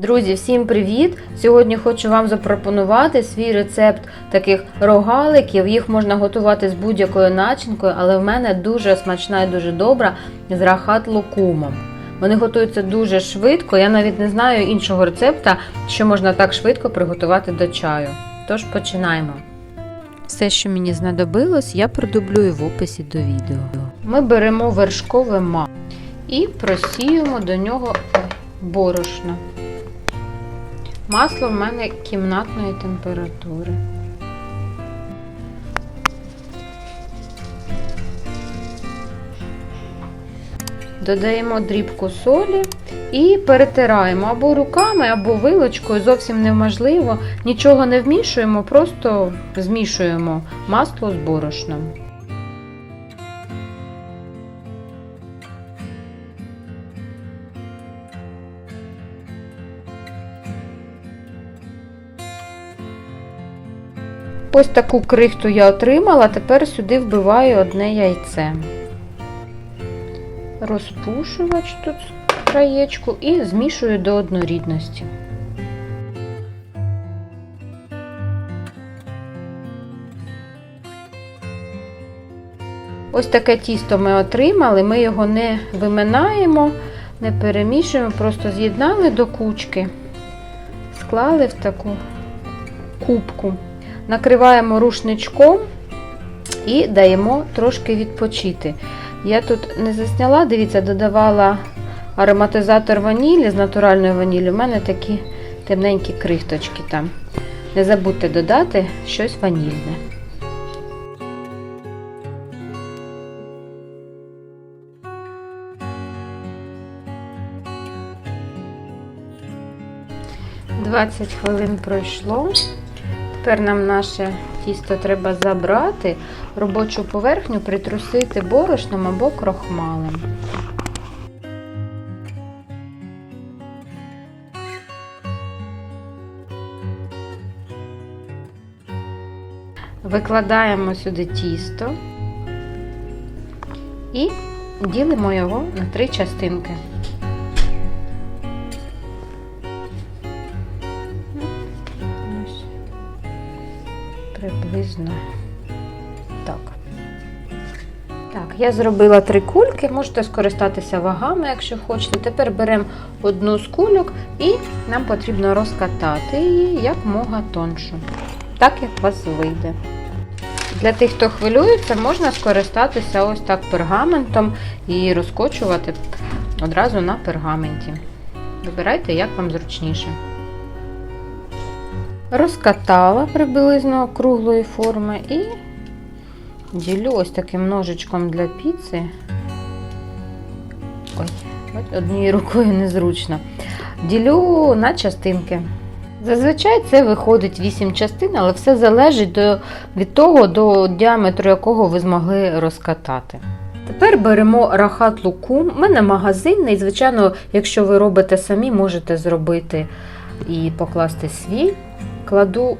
Друзі, всім привіт! Сьогодні хочу вам запропонувати свій рецепт таких рогаликів. Їх можна готувати з будь-якою начинкою, але в мене дуже смачна і дуже добра з рахат лукумом. Вони готуються дуже швидко. Я навіть не знаю іншого рецепта, що можна так швидко приготувати до чаю. Тож починаємо. Все, що мені знадобилось, я продублюю в описі до відео. Ми беремо вершкове масло і просіємо до нього борошно. Масло в мене кімнатної температури. Додаємо дрібку солі і перетираємо або руками, або вилочкою, зовсім неможливо. Нічого не вмішуємо, просто змішуємо масло з борошном. Ось таку крихту я отримала, тепер сюди вбиваю одне яйце. Розпушувач тут краєчку і змішую до однорідності. Ось таке тісто ми отримали, ми його не виминаємо, не перемішуємо, просто з'єднали до кучки, склали в таку кубку. Накриваємо рушничком і даємо трошки відпочити. Я тут не засняла, дивіться, додавала ароматизатор ванілі з натуральної ванілі. У мене такі темненькі крихточки там. Не забудьте додати щось ванільне. Двадцять хвилин пройшло. Тепер нам наше тісто треба забрати, робочу поверхню притрусити борошном або крохмалем. Викладаємо сюди тісто і ділимо його на три частинки. Приблизно так. Так, я зробила три кульки, можете скористатися вагами, якщо хочете. Тепер беремо одну з кульок і нам потрібно розкатати її як мога тоншу, так як у вас вийде. Для тих, хто хвилюється, можна скористатися ось так пергаментом і розкочувати одразу на пергаменті. Вибирайте, як вам зручніше. Розкатала приблизно круглої форми і ділю ось таким ножичком для піци. Ой, однією рукою незручно. Ділю на частинки. Зазвичай це виходить 8 частин, але все залежить до, від того, до діаметру якого ви змогли розкатати. Тепер беремо рахат лукум. У мене магазинний. Звичайно, якщо ви робите самі, можете зробити і покласти свій. Кладу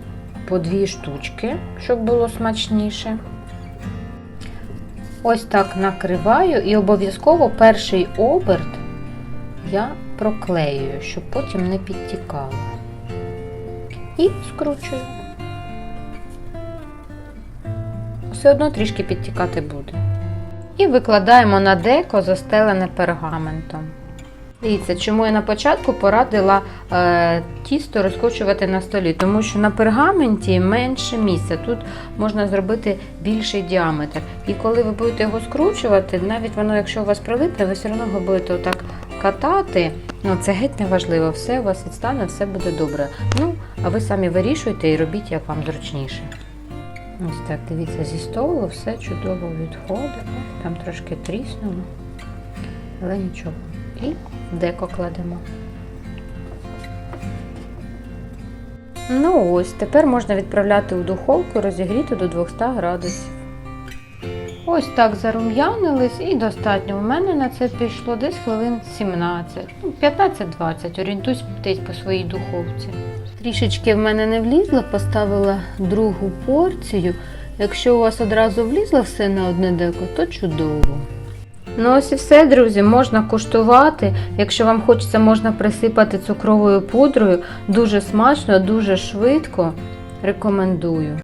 по дві штучки, щоб було смачніше. Ось так накриваю і обов'язково перший оберт я проклеюю, щоб потім не підтікало. І скручую. Все одно трішки підтікати буде. І викладаємо на деко застелене пергаментом. Дивіться, чому я на початку порадила е, тісто розкочувати на столі, тому що на пергаменті менше місця. Тут можна зробити більший діаметр. І коли ви будете його скручувати, навіть воно, якщо у вас прилипне, ви все одно його будете отак катати. Ну, Це геть не важливо, все у вас відстане, все буде добре. Ну, а ви самі вирішуйте і робіть, як вам зручніше. Ось так, дивіться, зі столу все чудово відходить. Там трошки тріснуло, але нічого. І деко кладемо. Ну ось, тепер можна відправляти у духовку розігріти до 200 градусів. Ось так зарум'янились і достатньо. У мене на це пішло десь хвилин 17, ну, 15-20, орієнтуйтесь по своїй духовці. Трішечки в мене не влізло, поставила другу порцію. Якщо у вас одразу влізло все на одне деко, то чудово. Ну ось і все, друзі, можна куштувати. Якщо вам хочеться, можна присипати цукровою пудрою. Дуже смачно, дуже швидко. Рекомендую.